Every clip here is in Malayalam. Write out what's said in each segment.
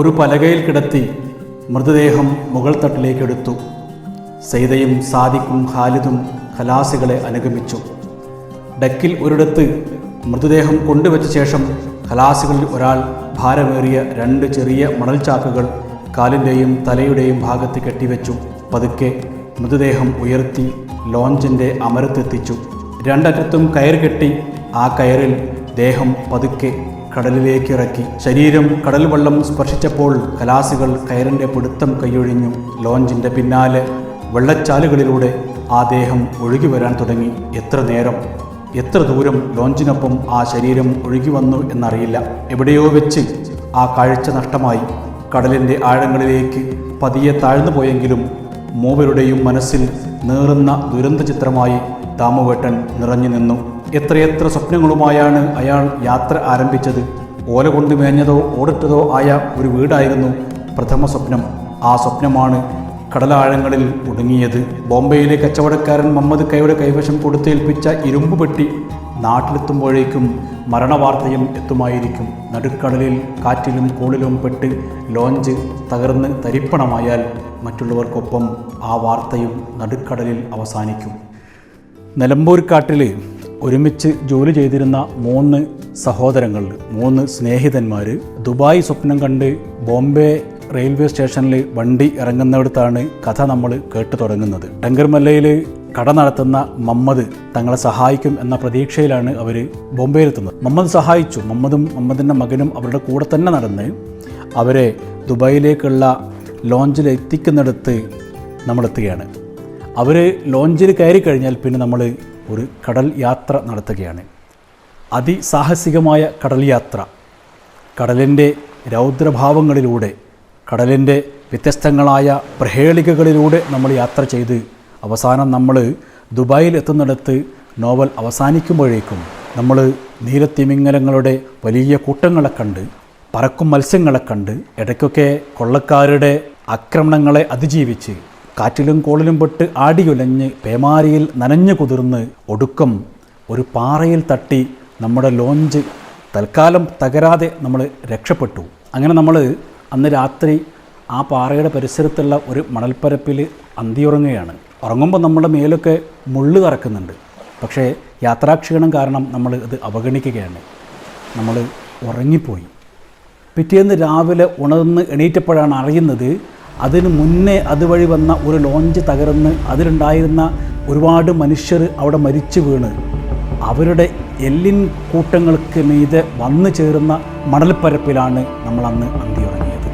ഒരു പലകയിൽ കിടത്തി മൃതദേഹം മുകൾ തട്ടിലേക്കെടുത്തു സൈതയും സാദിഖും ഖാലിദും ഖലാസികളെ അനുഗമിച്ചു. ഡക്കിൽ ഒരിടത്ത് മൃതദേഹം കൊണ്ടുവച്ച ശേഷം ഖലാസികളിൽ ഒരാൾ ഭാരമേറിയ രണ്ട് ചെറിയ മണൽചാക്കുകൾ കാലിന്റെയും തലയുടെയും ഭാഗത്ത് കെട്ടിവെച്ചു. പതുക്കെ മൃതദേഹം ഉയർത്തി ലോഞ്ചിന്റെ അമരത്തെത്തിച്ചു. രണ്ടറ്റത്തും കയർ കെട്ടി ആ കയറിൽ ദേഹം പതുക്കെ കടലിലേക്ക് ഇറക്കി. ശരീരം കടൽ വെള്ളം സ്പർശിച്ചപ്പോൾ കലാസികൾ കയറിന്റെ പിടുത്തം കൈയൊഴിഞ്ഞു. ലോഞ്ചിന്റെ പിന്നാലെ വെള്ളച്ചാലുകളിലൂടെ ആ ദേഹം ഒഴുകി വരാൻ തുടങ്ങി. എത്ര നേരം? എത്ര ദൂരം ലോഞ്ചിനൊപ്പം ആ ശരീരം ഒഴുകി വന്നു എന്നറിയില്ല. എവിടെയോ വെച്ച് ആ കാഴ്ച നഷ്ടമായി. കടലിന്റെ ആഴങ്ങളിലേക്ക് പതിയെ താഴ്ന്നു പോയെങ്കിലും മൂവരുടെയും മനസ്സിൽ നീറുന്ന ദുരന്ത ചിത്രമായി ദാമുവേട്ടൻ നിറഞ്ഞു നിന്നു. എത്രയെത്ര സ്വപ്നങ്ങളുമായാണ് അയാൾ യാത്ര ആരംഭിച്ചത്? ഓല കൊണ്ട് മേഞ്ഞതോ ഓടിട്ടതോ ആയ ഒരു വീടായിരുന്നു പ്രഥമ സ്വപ്നം. ആ സ്വപ്നമാണ് കടലാഴങ്ങളിൽ ഒടുങ്ങിയത് ബോംബെയിലെ കച്ചവടക്കാരൻ മമ്മദ് കൈയുടെ കൈവശം കൊടുത്തേൽപ്പിച്ച ഇരുമ്പ് പെട്ടി നാട്ടിലെത്തുമ്പോഴേക്കും മരണവാർത്തയും എത്തുമായിരിക്കും. നടുക്കടലിൽ കാറ്റിലും കോളിലും പെട്ട് ലോഞ്ച് തകർന്ന് തരിപ്പണമായാൽ മറ്റുള്ളവർക്കൊപ്പം ആ വാർത്തയും നടുക്കടലിൽ അവസാനിക്കും. നിലമ്പൂർക്കാട്ടിൽ ഒരുമിച്ച് ജോലി ചെയ്തിരുന്ന മൂന്ന് സഹോദരങ്ങൾ മൂന്ന് സ്നേഹിതന്മാർ ദുബായ് സ്വപ്നം കണ്ട് ബോംബെ റെയിൽവേ സ്റ്റേഷനിൽ വണ്ടി ഇറങ്ങുന്നിടത്താണ് കഥ നമ്മൾ കേട്ടു തുടങ്ങുന്നത്. ടങ്കർമല്ലയിൽ കട നടത്തുന്ന മമ്മദ് തങ്ങളെ സഹായിക്കും എന്ന പ്രതീക്ഷയിലാണ് അവർ ബോംബെയിലെത്തുന്നത് മമ്മദ് സഹായിച്ചു. മമ്മദും മമ്മദിന്റെ മകനും അവരുടെ കൂടെ തന്നെ നടന്ന് അവരെ ദുബായിലേക്കുള്ള ലോഞ്ചിൽ എത്തിക്കുന്നിടത്ത് നമ്മളെത്തുകയാണ്. അവർ ലോഞ്ചിൽ കയറി കഴിഞ്ഞാൽ പിന്നെ നമ്മൾ ഒരു കടൽ യാത്ര നടത്തുകയാണ്. അതിസാഹസികമായ കടൽ യാത്ര കടലിന്റെ രൗദ്രഭാവങ്ങളിലൂടെ കടലിന്റെ വ്യത്യസ്തങ്ങളായ പ്രഹേളികകളിലൂടെ നമ്മൾ യാത്ര ചെയ്ത് അവസാനം നമ്മൾ ദുബായിൽ എത്തുന്നിടത്ത് നോവൽ അവസാനിക്കുമ്പോഴേക്കും നമ്മൾ നീലത്തിമിംഗലങ്ങളുടെ വലിയ കൂട്ടങ്ങളെ കണ്ട് പറക്കും മത്സ്യങ്ങളെ കണ്ട് ഇടയ്ക്കൊക്കെ കൊള്ളക്കാരുടെ ആക്രമണങ്ങളെ അതിജീവിച്ച് കാറ്റിലും കോളിലും പെട്ട് ആടിയുലഞ്ഞ് പേമാരിയിൽ നനഞ്ഞു കുതിർന്ന് ഒടുക്കം ഒരു പാറയിൽ തട്ടി നമ്മുടെ ലോഞ്ച് തൽക്കാലം തകരാതെ നമ്മൾ രക്ഷപ്പെട്ടു. അങ്ങനെ നമ്മൾ അന്ന് രാത്രി ആ പാറയുടെ പരിസരത്തുള്ള ഒരു മണൽപ്പരപ്പിൽ അന്തിയുറങ്ങുകയാണ്. ഉറങ്ങുമ്പോൾ നമ്മുടെ മേലൊക്കെ മുള്ളു കറക്കുന്നുണ്ട്. പക്ഷേ യാത്രാക്ഷീണം കാരണം നമ്മൾ ഇത് അവഗണിക്കുകയാണ്. നമ്മൾ ഉറങ്ങിപ്പോയി. പിറ്റേന്ന് രാവിലെ ഉണർന്ന് എണീറ്റപ്പോഴാണ് അറിയുന്നത് അതിന് മുന്നേ അതുവഴി വന്ന ഒരു ലോഞ്ച് തകർന്ന് അതിലുണ്ടായിരുന്ന ഒരുപാട് മനുഷ്യർ അവിടെ മരിച്ചു വീണ്. അവരുടെ എല്ലിൻ കൂട്ടങ്ങൾക്ക് മീതെ വന്നു ചേരുന്ന മണൽപ്പരപ്പിലാണ് നമ്മൾ അന്ന് അന്തിയുറങ്ങിയത്.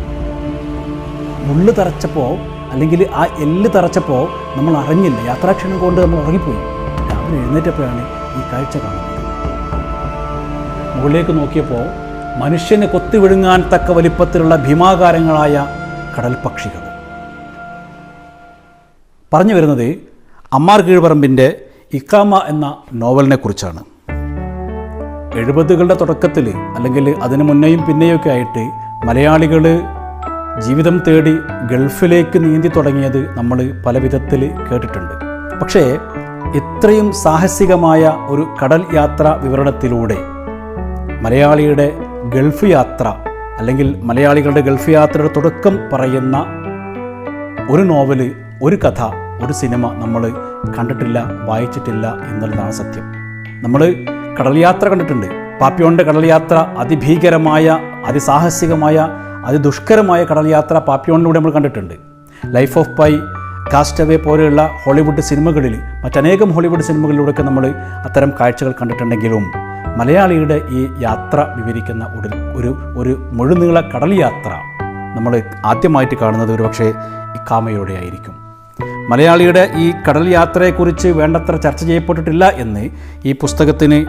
മുള്ളു തറച്ചപ്പോൾ അല്ലെങ്കിൽ ആ എല്ല് തറച്ചപ്പോൾ നമ്മൾ അറിഞ്ഞില്ല. യാത്രാക്ഷണം കൊണ്ട് നമ്മൾ ഉറങ്ങിപ്പോയി. രാവിലെ എഴുന്നേറ്റപ്പോഴാണ് ഈ കാഴ്ച കാണുന്നത്. മുകളിലേക്ക് നോക്കിയപ്പോൾ മനുഷ്യനെ കൊത്തി വിഴുങ്ങാൻ തക്ക വലിപ്പത്തിലുള്ള ഭീമാകാരങ്ങളായ കടൽ പക്ഷികൾ പറഞ്ഞു വരുന്നത് അമ്മാർ കീഴ്പറമ്പിന്റെ ഇക്കാമ എന്ന നോവലിനെ കുറിച്ചാണ് എഴുപതുകളുടെ തുടക്കത്തിൽ അല്ലെങ്കിൽ അതിന് മുന്നേയും പിന്നെയൊക്കെ ആയിട്ട് മലയാളികൾ ജീവിതം തേടി ഗൾഫിലേക്ക് നീന്തി തുടങ്ങിയത് നമ്മൾ പല വിധത്തിൽ കേട്ടിട്ടുണ്ട്. പക്ഷേ ഇത്രയും സാഹസികമായ ഒരു കടൽ യാത്ര വിവരണത്തിലൂടെ മലയാളിയുടെ ഗൾഫ് യാത്ര അല്ലെങ്കിൽ മലയാളികളുടെ ഗൾഫ് യാത്രയുടെ തുടക്കം പറയുന്ന ഒരു നോവൽ ഒരു കഥ ഒരു സിനിമ നമ്മൾ കണ്ടിട്ടില്ല വായിച്ചിട്ടില്ല എന്നുള്ളതാണ് സത്യം. നമ്മൾ കടൽ യാത്ര കണ്ടിട്ടുണ്ട്. പാപ്പിയോണിന്റെ കടൽ യാത്ര അതിഭീകരമായ അതിസാഹസികമായ അതിദുഷ്കരമായ കടൽ യാത്ര പാപ്പിയോണിലൂടെ നമ്മൾ കണ്ടിട്ടുണ്ട്. Life of pi cast away പോലെയുള്ള ഹോളിവുഡ് സിനിമകളിൽ മറ്റനേകം ഹോളിവുഡ് സിനിമകളിലൂടെയൊക്കെ നമ്മൾ അത്തരം കാഴ്ചകൾ കണ്ടിട്ടുണ്ടെങ്കിലും മലയാളിയുടെ ഈ യാത്ര വിവരിക്കുന്ന ഒരു ഒരു ഒരു മുഴുനീള കടൽ യാത്ര നമ്മൾ ആദ്യമായിട്ട് കാണുന്നത് ഒരുപക്ഷെ ഇക്കാമയോടെ ആയിരിക്കും. മലയാളിയുടെ ഈ കടൽ യാത്രയെക്കുറിച്ച് വേണ്ടത്ര ചർച്ച ചെയ്യപ്പെട്ടിട്ടില്ല എന്ന് ഈ പുസ്തകത്തിന്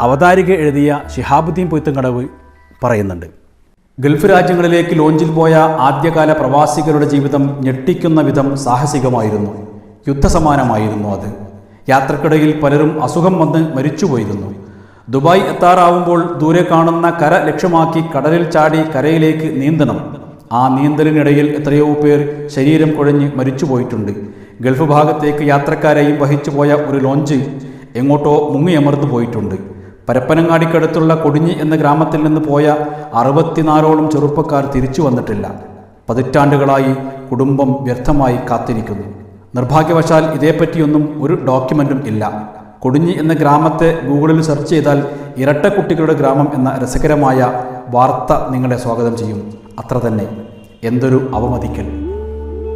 അവതാരിക എഴുതിയ ശിഹാബുദ്ദീൻ പൊയ്ത്തുംകടവ് പറയുന്നുണ്ട്. ഗൾഫ് രാജ്യങ്ങളിലേക്ക് ലോഞ്ചിൽ പോയ ആദ്യകാല പ്രവാസികളുടെ ജീവിതം ഞെട്ടിക്കുന്ന വിധം സാഹസികമായിരുന്നു. യുദ്ധസമാനമായിരുന്നു അത്. യാത്രക്കിടയിൽ പലരും അസുഖം വന്ന് മരിച്ചുപോയിരുന്നു. ദുബായ് എത്താറാവുമ്പോൾ ദൂരെ കാണുന്ന കര ലക്ഷ്യമാക്കി കടലിൽ ചാടി കരയിലേക്ക് നീന്തണം. ആ നീന്തലിനിടയിൽ എത്രയോ പേർ ശരീരം കുഴഞ്ഞ് മരിച്ചുപോയിട്ടുണ്ട്. ഗൾഫ് ഭാഗത്തേക്ക് യാത്രക്കാരെയും വഹിച്ചു പോയ ഒരു ലോഞ്ച് എങ്ങോട്ടോ മുങ്ങിയമർന്നു പോയിട്ടുണ്ട് പരപ്പനങ്ങാടിക്കടുത്തുള്ള കൊടിഞ്ഞി എന്ന ഗ്രാമത്തിൽ നിന്ന് പോയ അറുപത്തിനാലോളം ചെറുപ്പക്കാർ തിരിച്ചു വന്നിട്ടില്ല. പതിറ്റാണ്ടുകളായി കുടുംബം വ്യർത്ഥമായി കാത്തിരിക്കുന്നു. നിർഭാഗ്യവശാൽ ഇതേപ്പറ്റിയൊന്നും ഒരു ഡോക്യുമെന്റും ഇല്ല. കൊടിഞ്ഞി എന്ന ഗ്രാമത്തെ ഗൂഗിളിൽ സെർച്ച് ചെയ്താൽ ഇരട്ട കുട്ടികളുടെ ഗ്രാമം എന്ന രസകരമായ വാർത്ത നിങ്ങളെ സ്വാഗതം ചെയ്യും. അത്ര തന്നെ. എന്തൊരു അവമതിക്കൽ.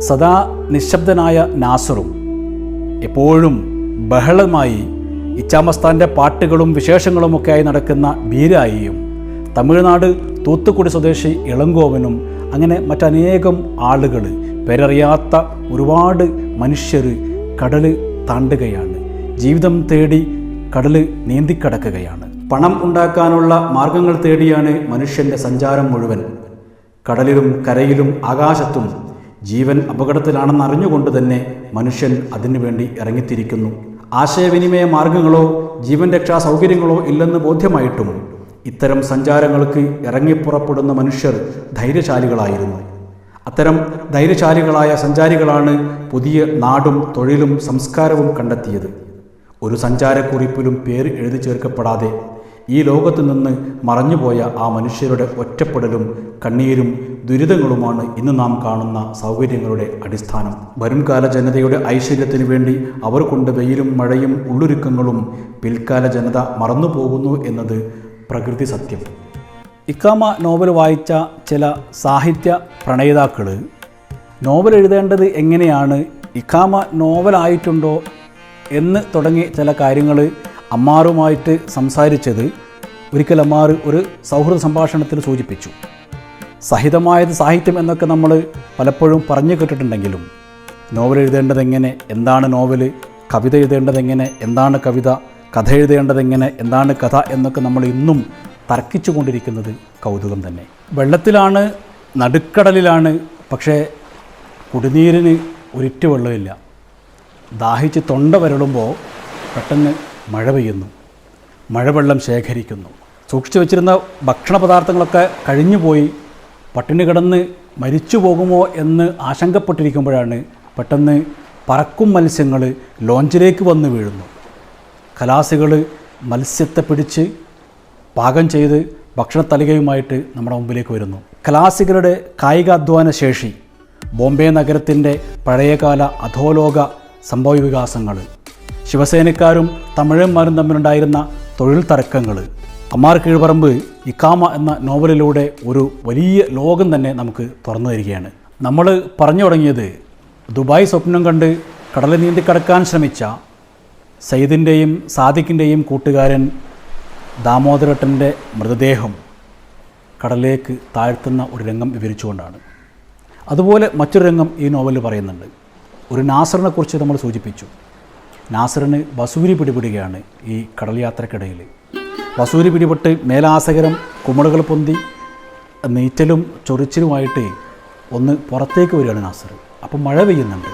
സദാ നിശബ്ദനായ നാസറും എപ്പോഴും ബഹളമായി ഇച്ചാമസ്ഥാന്റെ പാട്ടുകളും വിശേഷങ്ങളുമൊക്കെയായി നടക്കുന്ന ബീരായിയും തമിഴ്നാട് തൂത്തുക്കുടി സ്വദേശി ഇളങ്കോവനും അങ്ങനെ മറ്റനേകം ആളുകൾ പേരറിയാത്ത ഒരുപാട് മനുഷ്യർ കടൽ താണ്ടുകയാണ്. ജീവിതം തേടി കടൽ നീന്തിക്കടക്കുകയാണ്. പണം ഉണ്ടാക്കാനുള്ള മാർഗങ്ങൾ തേടിയാണ് മനുഷ്യന്റെ സഞ്ചാരം മുഴുവൻ. കടലിലും കരയിലും ആകാശത്തും ജീവൻ അപകടത്തിലാണെന്ന് അറിഞ്ഞുകൊണ്ട് തന്നെ മനുഷ്യൻ അതിനുവേണ്ടി ഇറങ്ങിത്തിരിക്കുന്നു. ആശയവിനിമയ മാർഗങ്ങളോ ജീവൻ രക്ഷാ സൗകര്യങ്ങളോ ഇല്ലെന്ന് ബോധ്യമായിട്ടും ഇത്തരം സഞ്ചാരങ്ങൾക്ക് ഇറങ്ങിപ്പുറപ്പെടുന്ന മനുഷ്യർ ധൈര്യശാലികളായിരുന്നു. അത്തരം ധൈര്യശാലികളായ സഞ്ചാരികളാണ് പുതിയ നാടും തൊഴിലും സംസ്കാരവും കണ്ടെത്തിയത്. ഒരു സഞ്ചാരക്കുറിപ്പിലും പേര് എഴുതി ചേർക്കപ്പെടാതെ ഈ ലോകത്തു നിന്ന് മറഞ്ഞുപോയ ആ മനുഷ്യരുടെ ഒറ്റപ്പെടലും കണ്ണീരും ദുരിതങ്ങളുമാണ് ഇന്ന് നാം കാണുന്ന സൗകര്യങ്ങളുടെ അടിസ്ഥാനം. വരുംകാല ജനതയുടെ ഐശ്വര്യത്തിന് വേണ്ടി അവർ കൊണ്ട് വെയിലും മഴയും ഉള്ളൊരുക്കങ്ങളും പിൽക്കാല ജനത മറന്നുപോകുന്നു എന്നത് പ്രകൃതി സത്യം. ഇക്കാമ നോവൽ വായിച്ച ചില സാഹിത്യ പ്രണയിതാക്കൾ നോവൽ എഴുതേണ്ടത് എങ്ങനെയാണ് ഇക്കാമ നോവലായിട്ടുണ്ടോ എന്ന് തുടങ്ങി ചില കാര്യങ്ങൾ അമ്മാറുമായിട്ട് സംസാരിച്ചത് ഒരിക്കൽ അമ്മാർ ഒരു സൗഹൃദ സംഭാഷണത്തിൽ സൂചിപ്പിച്ചു. സഹിതമായത് സാഹിത്യം എന്നൊക്കെ നമ്മൾ പലപ്പോഴും പറഞ്ഞു കേട്ടിട്ടുണ്ടെങ്കിലും നോവൽ എഴുതേണ്ടത് എങ്ങനെ എന്താണ് നോവൽ കവിത എഴുതേണ്ടത് എങ്ങനെ എന്താണ് കവിത കഥ എഴുതേണ്ടത് എങ്ങനെ എന്താണ് കഥ എന്നൊക്കെ നമ്മൾ ഇന്നും തർക്കിച്ചു കൊണ്ടിരിക്കുന്നത് കൗതുകം തന്നെ. വെള്ളത്തിലാണ് നടുക്കടലിലാണ് പക്ഷേ കുടിനീരിന് ഒരിറ്റ് വെള്ളമില്ല. ദാഹിച്ച് തൊണ്ട വരളുമ്പോൾ പെട്ടെന്ന് മഴ പെയ്യുന്നു. മഴവെള്ളം ശേഖരിക്കുന്നു. സൂക്ഷിച്ചു വെച്ചിരുന്ന ഭക്ഷണ പദാർത്ഥങ്ങളൊക്കെ കഴിഞ്ഞുപോയി. പട്ടിണി കിടന്ന് മരിച്ചു പോകുമോ എന്ന് ആശങ്കപ്പെട്ടിരിക്കുമ്പോഴാണ് പെട്ടെന്ന് പറക്കും മത്സ്യങ്ങൾ ലോഞ്ചിലേക്ക് വന്ന് വീഴുന്നു. കലാസികൾ മത്സ്യത്തെ പിടിച്ച് പാകം ചെയ്ത് ഭക്ഷണത്തലികയുമായിട്ട് നമ്മുടെ മുമ്പിലേക്ക് വരുന്നു. കലാസികളുടെ കായികാധ്വാന ശേഷി ബോംബെ നഗരത്തിന്റെ പഴയകാല അധോലോക സംഭവവികാസങ്ങൾ ശിവസേനക്കാരും തമിഴന്മാരും തമ്മിലുണ്ടായിരുന്ന തൊഴിൽ തർക്കങ്ങൾ അമാർ കീഴ്പറമ്പ് ഇക്കാമ എന്ന നോവലിലൂടെ ഒരു വലിയ ലോകം തന്നെ നമുക്ക് തുറന്നു തരികയാണ്. നമ്മൾ പറഞ്ഞു തുടങ്ങിയത് ദുബായ് സ്വപ്നം കണ്ട് കടലിൽ നീന്തി കടക്കാൻ ശ്രമിച്ച സയ്യിദിന്റെയും സാദിഖിന്റെയും കൂട്ടുകാരൻ ദാമോദരട്ടന്റെ മൃതദേഹം കടലിലേക്ക് താഴ്ത്തുന്ന ഒരു രംഗം വിവരിച്ചുകൊണ്ടാണ്. അതുപോലെ മറ്റൊരു രംഗം ഈ നോവലിൽ പറയുന്നുണ്ട്. ഒരു നാസറിനെക്കുറിച്ച് നമ്മൾ സൂചിപ്പിച്ചു. നാസറിന് വസൂരി പിടിപെടുകയാണ് ഈ കടൽ യാത്രക്കിടയിൽ വസൂരി പിടിപെട്ട് മേലാസകരം കുമിളുകൾ പൊന്തി നീറ്റലും ചൊറിച്ചിലുമായിട്ട് ഒന്ന് പുറത്തേക്ക് വരികയാണ് നാസർ. അപ്പം മഴ പെയ്യുന്നുണ്ട്.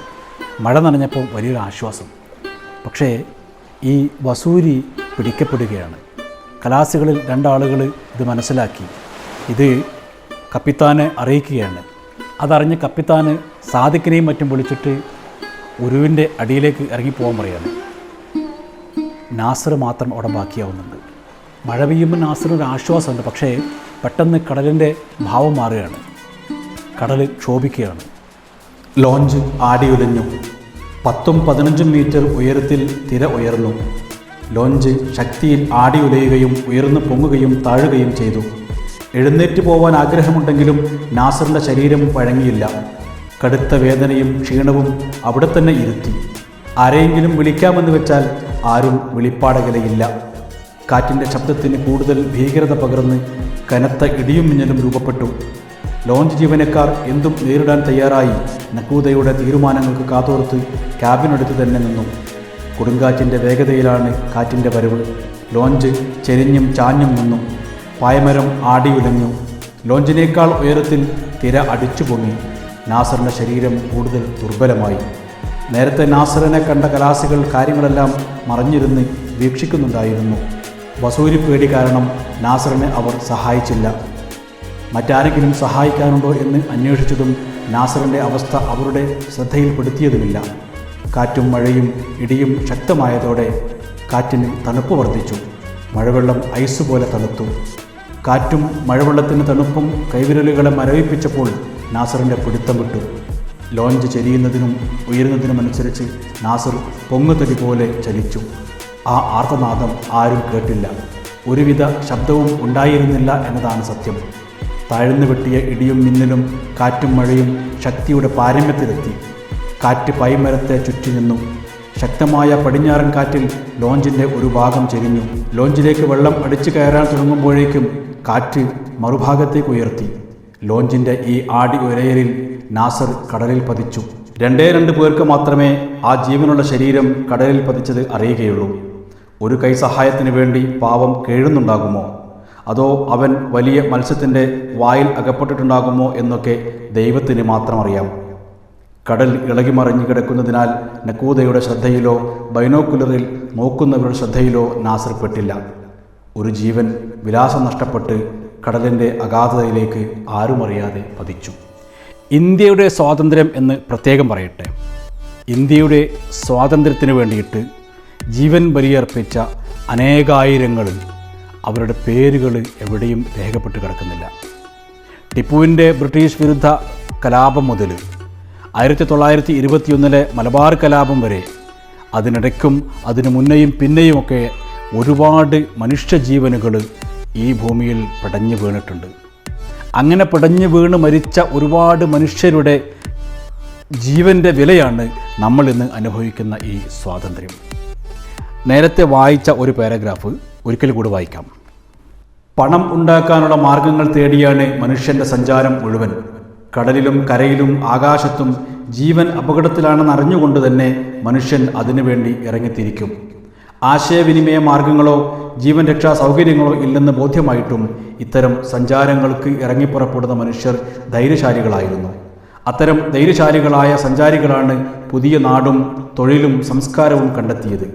മഴ നനഞ്ഞപ്പോൾ വലിയൊരു ആശ്വാസം. പക്ഷേ ഈ വസൂരി പിടിക്കപ്പെടുകയാണ്. കലാസികളിൽ രണ്ടാളുകൾ ഇത് മനസ്സിലാക്കി. ഇത് കപ്പിത്താനെ അറിയിക്കുകയാണ്. അതറിഞ്ഞ് കപ്പിത്താന് സാദിക്കിനെയും മറ്റും വിളിച്ചിട്ട് ഉരുവിന്റെ അടിയിലേക്ക് ഇറങ്ങിപ്പോകാൻ പറയാണ് നാസർ മാത്രം അവിടെ ബാക്കിയാവുന്നുണ്ട്. മഴ പെയ്യുമ്പോൾ നാസറിന് ഒരു ആശ്വാസമുണ്ട്. പക്ഷേ പെട്ടെന്ന് കടലിന്റെ ഭാവം മാറുകയാണ്. കടൽ ക്ഷോഭിക്കുകയാണ്. ലോഞ്ച് ആടിയുലഞ്ഞു പത്തും പതിനഞ്ചും മീറ്റർ ഉയരത്തിൽ തിര ഉയർന്നു. ലോഞ്ച് ശക്തിയിൽ ആടിയുലയുകയും ഉയർന്നു പൊങ്ങുകയും താഴുകയും ചെയ്തു. എഴുന്നേറ്റ് പോവാൻ ആഗ്രഹമുണ്ടെങ്കിലും നാസറിന്റെ ശരീരം വഴങ്ങിയില്ല. കടുത്ത വേദനയും ക്ഷീണവും അവിടെ തന്നെ ഇരുത്തി. ആരെയെങ്കിലും വിളിക്കാമെന്ന് വെച്ചാൽ ആരും വിളിപ്പാടകലയില്ല. കാറ്റിന്റെ ശബ്ദത്തിന് കൂടുതൽ ഭീകരത പകർന്ന് കനത്ത ഇടിയും മിന്നലും രൂപപ്പെട്ടു. ലോഞ്ച് ജീവനക്കാർ എന്തും നേരിടാൻ തയ്യാറായി. നക്കൂതയുടെ തീരുമാനങ്ങൾക്ക് കാതോർത്ത് ക്യാബിനടുത്ത് തന്നെ നിന്നു. കൊടുങ്കാറ്റിന്റെ വേഗതയിലാണ് കാറ്റിന്റെ വരവ്. ലോഞ്ച് ചെരിഞ്ഞും ചാഞ്ഞും നിന്നു. പായമരം ആടിയുലഞ്ഞു. ലോഞ്ചിനേക്കാൾ ഉയരത്തിൽ തിര അടിച്ചു പൊങ്ങി നാസറിന്റെ ശരീരം കൂടുതൽ ദുർബലമായി. നേരത്തെ നാസറിനെ കണ്ട കലാസികൾ കാര്യങ്ങളെല്ലാം മറിഞ്ഞിരുന്ന് വീക്ഷിക്കുന്നുണ്ടായിരുന്നു. വസൂരി പേടി കാരണം നാസറിനെ അവർ സഹായിച്ചില്ല. മറ്റാരെങ്കിലും സഹായിക്കാനുണ്ടോ എന്ന് അന്വേഷിച്ചതും നാസറിന്റെ അവസ്ഥ അവരുടെ ശ്രദ്ധയിൽപ്പെടുത്തിയതുമില്ല. കാറ്റും മഴയും ഇടിയും ശക്തമായതോടെ കാറ്റിന് തണുപ്പ് വർദ്ധിച്ചു. മഴവെള്ളം ഐസ് പോലെ തണുത്തു. കാറ്റും മഴവെള്ളത്തിന് തണുപ്പും കൈവിരലുകളെ മരവിപ്പിച്ചപ്പോൾ നാസറിന്റെ പിടുത്തം വിട്ടു. ലോഞ്ച് ചെരിയുന്നതിനും ഉയരുന്നതിനുമനുസരിച്ച് നാസർ പൊങ്ങുതടി പോലെ ചലിച്ചു. ആ ആർത്തനാദം ആരും കേട്ടില്ല. ഒരുവിധ ശബ്ദവും ഉണ്ടായിരുന്നില്ല എന്നതാണ് സത്യം. താഴ്ന്നു വെട്ടിയ ഇടിയും മിന്നലും കാറ്റും മഴയും ശക്തിയുടെ പാരമ്യത്തിലെത്തി. കാറ്റ് പൈമരത്തെ ചുറ്റി നിന്നു. ശക്തമായ പടിഞ്ഞാറൻ കാറ്റിൽ ലോഞ്ചിന്റെ ഒരു ഭാഗം ചെരിഞ്ഞു. ലോഞ്ചിലേക്ക് വെള്ളം അടിച്ചു കയറാൻ തുടങ്ങുമ്പോഴേക്കും കാറ്റ് മറുഭാഗത്തേക്ക് ഉയർത്തി. ലോഞ്ചിന്റെ ഈ ആടി ഉരയലിൽ നാസർ കടലിൽ പതിച്ചു. രണ്ടേ രണ്ട് പേർക്ക് മാത്രമേ ആ ജീവനുള്ള ശരീരം കടലിൽ പതിച്ചത് അറിയുകയുള്ളൂ. ഒരു കൈ സഹായത്തിന് വേണ്ടി പാവം കേഴുന്നുണ്ടാകുമോ? അതോ അവൻ വലിയ മത്സ്യത്തിന്റെ വായിൽ അകപ്പെട്ടിട്ടുണ്ടാകുമോ എന്നൊക്കെ ദൈവത്തിന് മാത്രം അറിയാം കടൽ ഇളകിമറിഞ്ഞു കിടക്കുന്നതിനാൽ നക്കൂതയുടെ ശ്രദ്ധയിലോ ബൈനോക്കുലറിൽ നോക്കുന്നവരുടെ ശ്രദ്ധയിലോ നാസർ പെട്ടില്ല. ഒരു ജീവൻ വിലാസം നഷ്ടപ്പെട്ട് കടലിന്റെ അഗാധതയിലേക്ക് ആരുമറിയാതെ പതിച്ചു. ഇന്ത്യയുടെ സ്വാതന്ത്ര്യം എന്ന് പ്രത്യേകം പറയട്ടെ. ഇന്ത്യയുടെ സ്വാതന്ത്ര്യത്തിന് വേണ്ടിയിട്ട് ജീവൻ ബലിയർപ്പിച്ച അനേകായിരങ്ങളിൽ അവരുടെ പേരുകൾ എവിടെയും രേഖപ്പെട്ട് കിടക്കുന്നില്ല. ടിപ്പുവിന്റെ ബ്രിട്ടീഷ് വിരുദ്ധ കലാപം മുതൽ ആയിരത്തി തൊള്ളായിരത്തി ഇരുപത്തിയൊന്നിലെ മലബാർ കലാപം വരെ അതിനിടയ്ക്കും അതിനു മുന്നേയും പിന്നെയുമൊക്കെ ഒരുപാട് മനുഷ്യജീവനുകൾ ഈ ഭൂമിയിൽ പടഞ്ഞു വീണിട്ടുണ്ട്. അങ്ങനെ പടഞ്ഞു വീണ് മരിച്ച ഒരുപാട് മനുഷ്യരുടെ ജീവന്റെ വിലയാണ് നമ്മൾ ഇന്ന് അനുഭവിക്കുന്ന ഈ സ്വാതന്ത്ര്യം. നേരത്തെ വായിച്ച ഒരു പാരഗ്രാഫ് ഒരിക്കൽ കൂടി വായിക്കാം. പണം ഉണ്ടാക്കാനുള്ള മാർഗങ്ങൾ തേടിയാണ് മനുഷ്യന്റെ സഞ്ചാരം മുഴുവൻ. കടലിലും കരയിലും ആകാശത്തും ജീവൻ അപകടത്തിലാണെന്ന് അറിഞ്ഞുകൊണ്ട് തന്നെ മനുഷ്യൻ അതിനുവേണ്ടി ഇറങ്ങിത്തിരിക്കും. ആശയവിനിമയ മാർഗങ്ങളോ ജീവൻ രക്ഷാ സൗകര്യങ്ങളോ ഇല്ലെന്ന് ബോധ്യമായിട്ടും ഇത്തരം സഞ്ചാരങ്ങൾക്ക് ഇറങ്ങിപ്പുറപ്പെടുന്ന മനുഷ്യർ ധൈര്യശാലികളായിരുന്നു. അത്തരം ധൈര്യശാലികളായ സഞ്ചാരികളാണ് പുതിയ നാടും തൊഴിലും സംസ്കാരവും കണ്ടെത്തിയത്.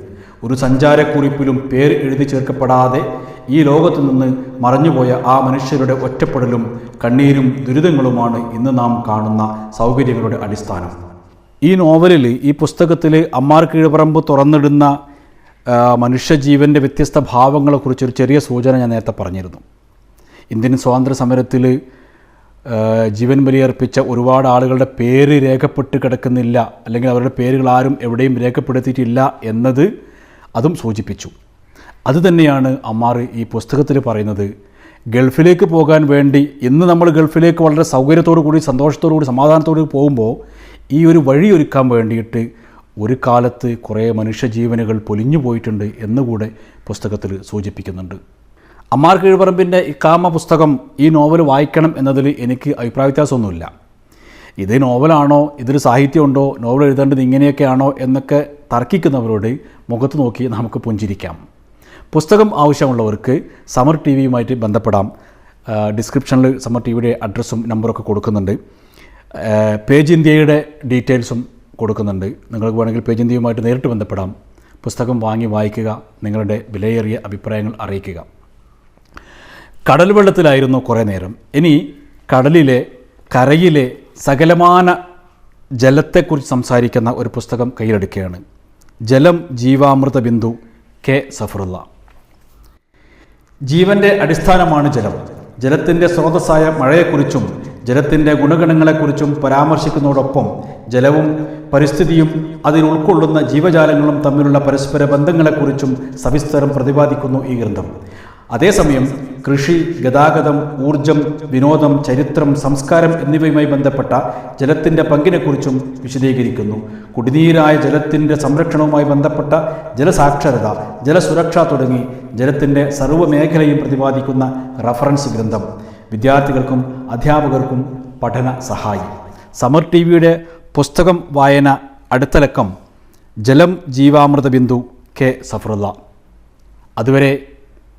ഒരു സഞ്ചാരക്കുറിപ്പിലും പേര് എഴുതി ചേർക്കപ്പെടാതെ ഈ ലോകത്തു നിന്ന് മറഞ്ഞുപോയ ആ മനുഷ്യരുടെ ഒറ്റപ്പെടലും കണ്ണീരും ദുരിതങ്ങളുമാണ് ഇന്ന് നാം കാണുന്ന സൗകര്യങ്ങളുടെ അടിസ്ഥാനം. ഈ നോവലിൽ ഈ പുസ്തകത്തിൽ അമ്മാർ കീഴ്പറമ്പ് തുറന്നിടുന്ന മനുഷ്യജീവന്റെ വ്യത്യസ്ത ഭാവങ്ങളെക്കുറിച്ചൊരു ചെറിയ സൂചന ഞാൻ നേരത്തെ പറഞ്ഞിരുന്നു. ഇന്ത്യൻ സ്വാതന്ത്ര്യ സമരത്തിൽ ജീവൻ ബലിയർപ്പിച്ച ഒരുപാട് ആളുകളുടെ പേര് രേഖപ്പെട്ട് കിടക്കുന്നില്ല. അല്ലെങ്കിൽ അവരുടെ പേരുകൾ ആരും എവിടെയും രേഖപ്പെടുത്തിയിട്ടില്ല എന്നത് അതും സൂചിപ്പിച്ചു. അതുതന്നെയാണ് അമ്മാർ ഈ പുസ്തകത്തിൽ പറയുന്നത്. ഗൾഫിലേക്ക് പോകാൻ വേണ്ടി ഇന്ന് നമ്മൾ ഗൾഫിലേക്ക് വളരെ സൗകര്യത്തോടു കൂടി സന്തോഷത്തോടു കൂടി സമാധാനത്തോടു കൂടി പോകുമ്പോൾ ഈ ഒരു വഴി ഒരുക്കാൻ വേണ്ടിയിട്ട് ഒരു കാലത്ത് കുറേ മനുഷ്യജീവനുകൾ പൊലിഞ്ഞു പോയിട്ടുണ്ട് എന്നുകൂടെ പുസ്തകത്തിൽ സൂചിപ്പിക്കുന്നുണ്ട്. അമ്മാർ കീഴ്പറമ്പിന്റെ ഇക്കാമ പുസ്തകം ഈ നോവൽ വായിക്കണം എന്നതിൽ എനിക്ക് അഭിപ്രായ വ്യത്യാസമൊന്നുമില്ല. ഇത് നോവലാണോ? ഇതൊരു സാഹിത്യമുണ്ടോ? നോവൽ എഴുതേണ്ടത് ഇങ്ങനെയൊക്കെയാണോ? എന്നൊക്കെ തർക്കിക്കുന്നവരോട് മുഖത്ത് നോക്കി നമുക്ക് പുഞ്ചിരിക്കാം. പുസ്തകം ആവശ്യമുള്ളവർക്ക് സമർ ടി വിയുമായിട്ട് ബന്ധപ്പെടാം ഡിസ്ക്രിപ്ഷനിൽ സമർ ടി വിയുടെ അഡ്രസ്സും നമ്പറൊക്കെ കൊടുക്കുന്നുണ്ട്. പേജ് ഇന്ത്യയുടെ ഡീറ്റെയിൽസും കൊടുക്കുന്നുണ്ട്. നിങ്ങൾക്ക് വേണമെങ്കിൽ പേജ് ഇന്ത്യയുമായിട്ട് നേരിട്ട് ബന്ധപ്പെടാം. പുസ്തകം വാങ്ങി വായിക്കുക നിങ്ങളുടെ വിലയേറിയ അഭിപ്രായങ്ങൾ അറിയിക്കുക. കടൽ വെള്ളത്തിലായിരുന്നു കുറേ നേരം. ഇനി കടലിലെ കരയിലെ സകലമാന ജലത്തെക്കുറിച്ച് സംസാരിക്കുന്ന ഒരു പുസ്തകം കയ്യിലെടുക്കുകയാണ്. ജലം ജീവാമൃത ബിന്ദു കെ സഫറുള്ള. ജീവന്റെ അടിസ്ഥാനമാണ് ജലം. ജലത്തിന്റെ സ്രോതസ്സായ മഴയെക്കുറിച്ചും ജലത്തിന്റെ ഗുണഗണങ്ങളെക്കുറിച്ചും പരാമർശിക്കുന്നതോടൊപ്പം ജലവും പരിസ്ഥിതിയും അതിൽ ഉൾക്കൊള്ളുന്ന ജീവജാലങ്ങളും തമ്മിലുള്ള പരസ്പര ബന്ധങ്ങളെക്കുറിച്ചും സവിസ്തരം പ്രതിപാദിക്കുന്നു ഈ ഗ്രന്ഥം. അതേസമയം കൃഷി ഗതാഗതം ഊർജം വിനോദം ചരിത്രം സംസ്കാരം എന്നിവയുമായി ബന്ധപ്പെട്ട ജലത്തിന്റെ പങ്കിനെക്കുറിച്ചും വിശദീകരിക്കുന്നു. കുടിനീരായ ജലത്തിന്റെ സംരക്ഷണവുമായി ബന്ധപ്പെട്ട ജലസാക്ഷരത ജലസുരക്ഷ തുടങ്ങി ജലത്തിന്റെ സർവമേഖലയും പ്രതിപാദിക്കുന്ന റഫറൻസ് ഗ്രന്ഥം. വിദ്യാർത്ഥികൾക്കും അധ്യാപകർക്കും പഠന സഹായി. സമർ ടി വിയുടെ പുസ്തകം വായന അടുത്തലക്കം ജലം ജീവാമൃത ബിന്ദു കെ സഫറുള്ള. അതുവരെ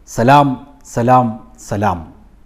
സലാം സലാം സലാം.